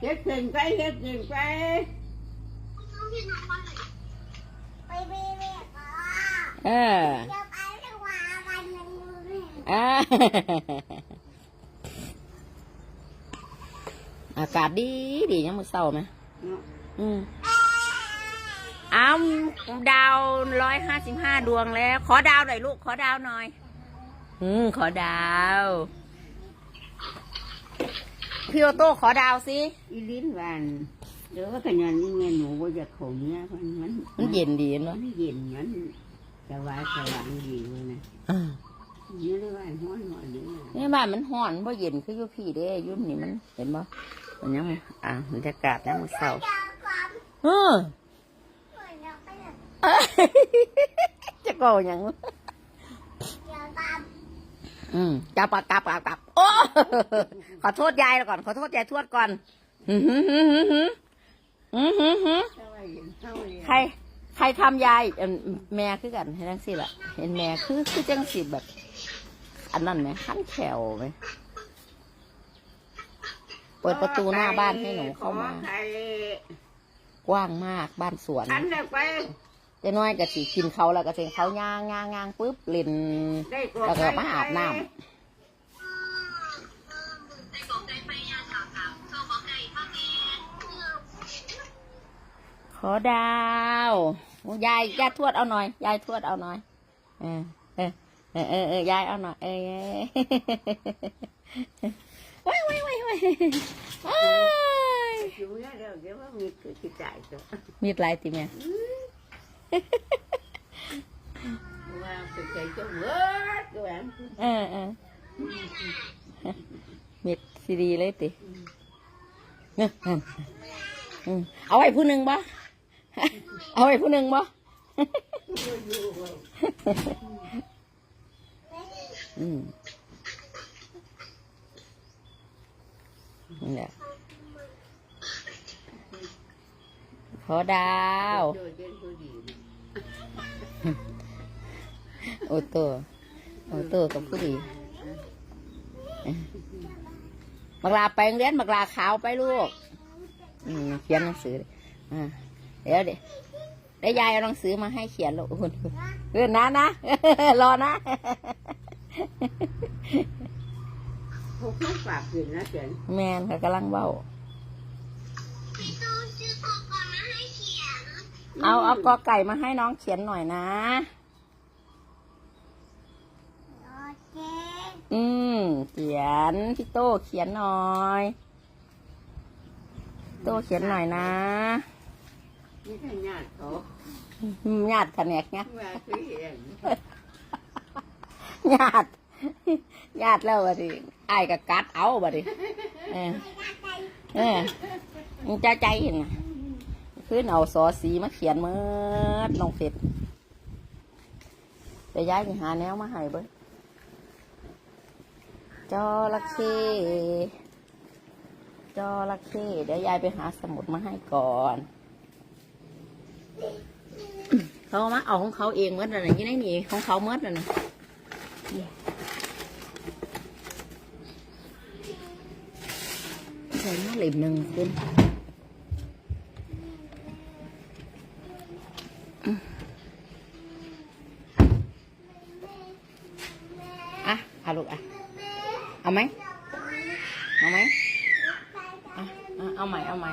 เฮ็ดกินไปเฮ็ดกินไปไปไปไปก่อนเออเดี๋ยวไปจะว่าวันหนึงเลยอ่าอากาศดีดียังมือเศร้าไหมเนาะอืมอ้าวดาวร้อยห้าสิบห้าดวงแล้ว ขอดาวหน่อยลูก ขอดาวหน่อย อืม ขอดาว พี่โอโต้ขอดาวสิอีลิ้นหวานเดี๋ยวว่าขยันนี่แม่หนูว่าจะเขาเนี้ยมันมันมันเย็นดีมัเนาะนเย็นมันสบายสว่างดีเลยนะอ่านี่เรียกว่าห้อนหน่อยนึงนี่บ้านมันห้อนเพราะเย็นคืออยู่พี่เด้อยุ่นนี่มันเห็นบ่มันยังอ่าบรรยากาศยังมือเศร้าเดี๋ยวก่อนเออเดี๋ยวไปเลยจะโกยังเดี๋ยวตาม จะปับกัอนกลับกลับกลับโอ้ขอโทษยายก่อน ขอโทษยายทวดก่อนอือหือหือหือหืออือหือหือใคร ใครทำยายแม่คือกันเห็นจังสิล่ะ เห็นแม่คือคือจังสิแบบ อันนั้นไหมขั้นแถวไหมเปิดประตูหน้าบ้านให้หนูเข้ามากว้างมากบ้านสวน ฉันจะไป เจ้น้อยก็สิกินเขาแล้วก็เสียเขาย่างย่างย่างปุ๊บเล่น ได้กแล้วก็มาอาบน้ำ ขอดาวยายยายทวดเอาหน่อย ยายทวดเอาหน่อย เออเออเออเออเออยายเอาหน่อย เออว้ายว้ายว้ายว้ายว้ายอยู่เนี่ยเดี๋ยวเดี๋ยวว่ามีคือจิตใจตัวมีดลายติแม่ว่าเป็นใจ เจ้าเวิร์ดก็แบบเออเออมีดซีดีเลยติเนี่ยอืมเอาไว้ผู้หนึ่งบ่เอาไว้ผู้หนึ่งบ่อืมนี่แหละขอดาว โดยเป็นผู้ดีโอโตโอโตกับผู้ดีบักลาไปโรงเรียนบักลาขาวไปลูกอืมเขียนหนังสือเลยอ่าเดี๋ยวเดี๋ยวได้ยายเอาหนังสือมาให้เขียนลูกอุ่นเออนะนะรอนะพวกเขาฝากกินนะเจ๋นแมนเขากำลังเบ้าพี่ตู้ซื้อของก่อนมาให้เขียน เอาเอากอไก่มาให้น้องเขียนหน่อยนะโอเคอืม เขียน พี่โต้เขียนหน่อย โต้เขียนหน่อยนะนี่ถ้าญาติเขาอืมญาติแผนกเนี่ยว่าคือเห็นญาติญาติแล้วบัดนี้ไอ้ายกับกัดเอาบัดนี้เออเออมึงจะใจเห็นน่ะ ขึ้นเอาซอสีมาเขียนเมื่อน้องเพชรไปย้ายไปหาแนวมาให้เบิ้จระเข้จระเข้เดี๋ยวยายไปหาสมุดมาให้ก่อน เขาเอามาเอาของเขาเองเมื่อไหร่ยี่ไหนนี่ของเขาเมื่อไหร่ใส่มาเหลิมหนึ่งขึ้น อะเอาลูกอะ เอาไหมเอาไหมเอาใหม่ เอาใหม่